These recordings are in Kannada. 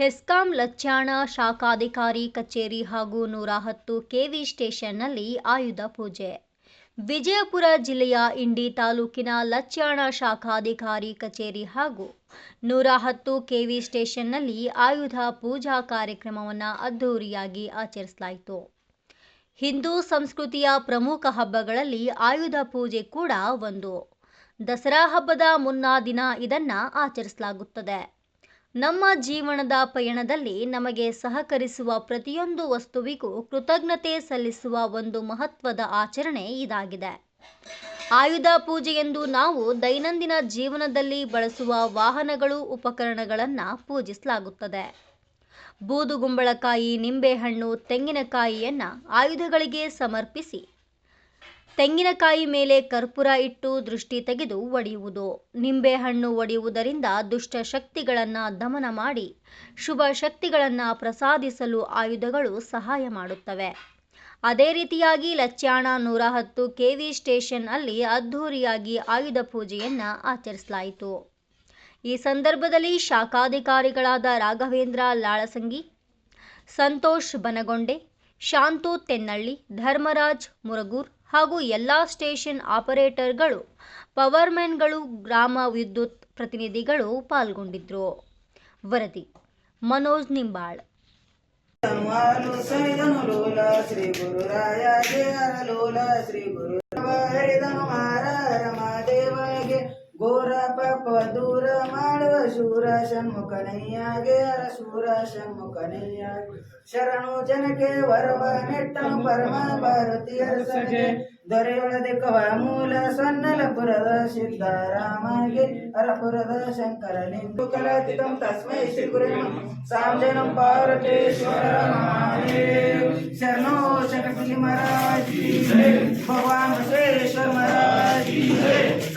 ಹೆಸ್ಕಾಂ ಲಚ್ಚಾಣ ಶಾಖಾಧಿಕಾರಿ ಕಚೇರಿ ಹಾಗೂ ನೂರ ಹತ್ತು ಕೆವಿ ಸ್ಟೇಷನ್ನಲ್ಲಿ ಆಯುಧ ಪೂಜೆ. ವಿಜಯಪುರ ಜಿಲ್ಲೆಯ ಇಂಡಿ ತಾಲೂಕಿನ ಲಚ್ಚಾಣ ಶಾಖಾಧಿಕಾರಿ ಕಚೇರಿ ಹಾಗೂ ನೂರ ಹತ್ತು ಕೆವಿ ಸ್ಟೇಷನ್ನಲ್ಲಿ ಆಯುಧ ಪೂಜಾ ಕಾರ್ಯಕ್ರಮವನ್ನು ಅದ್ಧೂರಿಯಾಗಿ ಆಚರಿಸಲಾಯಿತು. ಹಿಂದೂ ಸಂಸ್ಕೃತಿಯ ಪ್ರಮುಖ ಹಬ್ಬಗಳಲ್ಲಿ ಆಯುಧ ಪೂಜೆ ಕೂಡ ಒಂದು. ದಸರಾ ಹಬ್ಬದ ಮುನ್ನಾ ದಿನ ಇದನ್ನು ಆಚರಿಸಲಾಗುತ್ತದೆ. ನಮ್ಮ ಜೀವನದ ಪಯಣದಲ್ಲಿ ನಮಗೆ ಸಹಕರಿಸುವ ಪ್ರತಿಯೊಂದು ವಸ್ತುವಿಗೂ ಕೃತಜ್ಞತೆ ಸಲ್ಲಿಸುವ ಒಂದು ಮಹತ್ವದ ಆಚರಣೆ ಇದಾಗಿದೆ. ಆಯುಧ ಪೂಜೆಯೆಂದು ನಾವು ದೈನಂದಿನ ಜೀವನದಲ್ಲಿ ಬಳಸುವ ವಾಹನಗಳು, ಉಪಕರಣಗಳನ್ನು ಪೂಜಿಸಲಾಗುತ್ತದೆ. ಬೂದುಗುಂಬಳಕಾಯಿ ನಿಂಬೆಹಣ್ಣು, ತೆಂಗಿನಕಾಯಿಯನ್ನು ಆಯುಧಗಳಿಗೆ ಸಮರ್ಪಿಸಿ ತೆಂಗಿನಕಾಯಿ ಮೇಲೆ ಕರ್ಪೂರ ಇಟ್ಟು ದೃಷ್ಟಿ ತೆಗೆದು ಒಡೆಯುವುದು. ನಿಂಬೆಹಣ್ಣು ಒಡೆಯುವುದರಿಂದ ದುಷ್ಟ ಶಕ್ತಿಗಳನ್ನು ದಮನ ಮಾಡಿ, ಶುಭ ಶಕ್ತಿಗಳನ್ನು ಪ್ರಸಾದಿಸಲು ಆಯುಧಗಳು ಸಹಾಯ ಮಾಡುತ್ತವೆ. ಅದೇ ರೀತಿಯಾಗಿ ಲಚ್ಚಾಣ ನೂರ ಹತ್ತು ಕೆವಿ ಸ್ಟೇಷನ್ ಅಲ್ಲಿ ಅದ್ಧೂರಿಯಾಗಿ ಆಯುಧ ಪೂಜೆಯನ್ನು ಆಚರಿಸಲಾಯಿತು. ಈ ಸಂದರ್ಭದಲ್ಲಿ ಶಾಖಾಧಿಕಾರಿಗಳಾದ ರಾಘವೇಂದ್ರ ಲಾಳಸಂಗಿ, ಸಂತೋಷ್ ಬನಗೊಂಡೆ, ಶಾಂತು ತೆನ್ನಳ್ಳಿ, ಧರ್ಮರಾಜ್ ಮುರಗೂರ್ ಹಾಗೂ ಎಲ್ಲ ಸ್ಟೇಷನ್ ಆಪರೇಟರ್ಗಳು ಪವರ್ಮೆನ್ಗಳು ಗ್ರಾಮ ವಿದ್ಯುತ್ ಪ್ರತಿನಿಧಿಗಳು ಪಾಲ್ಗೊಂಡಿದ್ದರು ವರದಿ ಮನೋಜ್ ನಿಂಬಾಳ್. ಘೋರ ಪಾಪ ದೂರ ಮಾಡುವ ಶೂರ ಷಣ್ಮುಖನಯ್ಯಾಗೆ ಅರ ಶೂರ ಷಣ್ಮುಖನಯ್ಯ ಶರಣು ಜನಕ್ಕೆ ವರವ ನೆಟ್ಟ ಪರಮ ಭಾರತೀಯ ಸಖೆ ದೊರೆಯೊಳದೆ ಕವ ಮೂಲ ಸೊನ್ನಲಪುರದ ಸಿದ್ಧರಾಮಗೆ, ಅರಪುರದ ಶಂಕರ ನಿಂತು ಕಲಾತಿ ತಸ್ಮೈ ಶ್ರೀ ಗುರು ಸಾಂಜನ ಪಾರ್ವತೇಶ್ವರ ಶರಣೋ ಶಂಕರ ಮಹಾರಾಜ್ ಭಗವಾನ್ ಮಹೇಶ್ವರ ಮಹಾರಾಜ್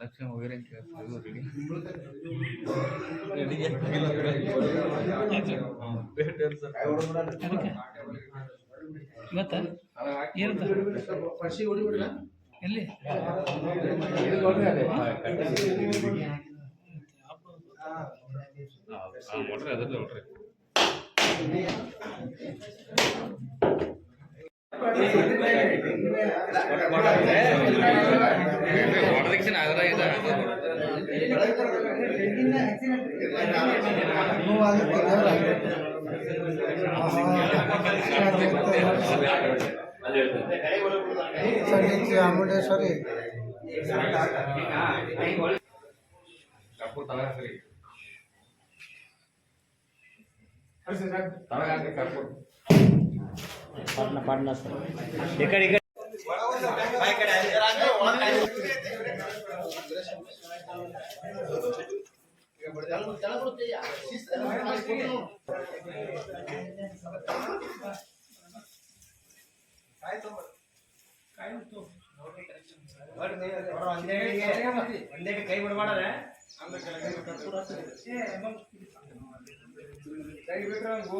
ವಗैरे ರೆಡಿ ಇವತ್ತ? ಏನಂತ ಎಲ್ಲಿ? ನೋಡ್ರಿ ಅದ್ರಲ್ಲಿ ನೋಡ್ರಿ ಹೊಡೆದಕ್ಷಿಣ ಅದ್ರ ಇದು ಚಾಮುಂಡೇಶ್ವರಿ ಕರ್ಪೂರ ತಳ ಹಾಕ್ರಿ ತಳಗ ಹಾಕ್ರಿ ಕರ್ಪೂರ ಕೈ ಬಿಡಬಾರ್ದ ಕೈ ಬಿಟ್ರೆ ಗೋ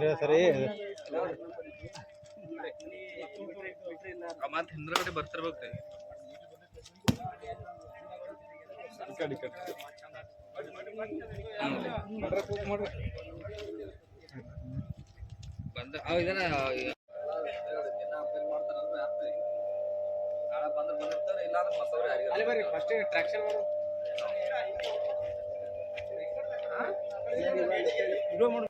ಸರಿ ಸರಿ. ಮತ್ತೆ ಹಿಂದ್ಗಡೆ ಬರ್ತಿರ್ಬೇಕು. ಬಂದ ಅವ್ ಇದನ್ನ ಅಲ್ಲಿ ಬರ್ರಿ ಫಸ್ಟ್ ಟ್ರಾಕ್ಷನ್ ಮಾಡು. ವಿಡಿಯೋ ಮಾಡು.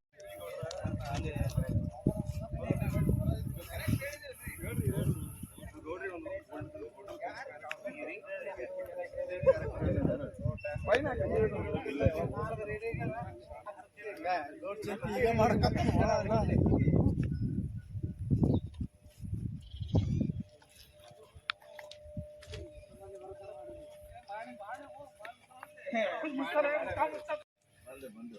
ಬಂದು ಬಂದು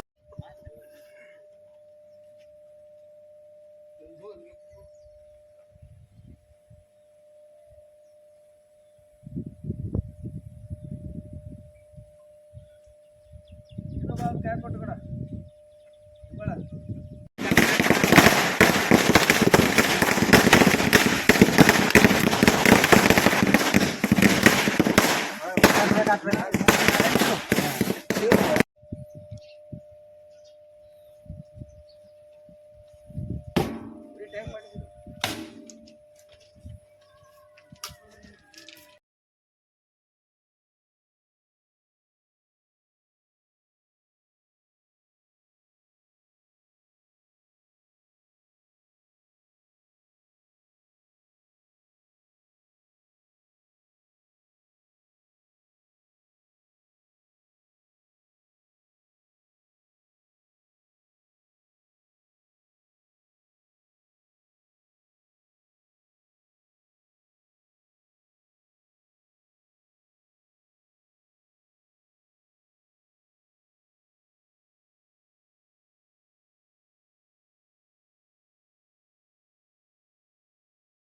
ట్యాగ్ కొట్టు కూడా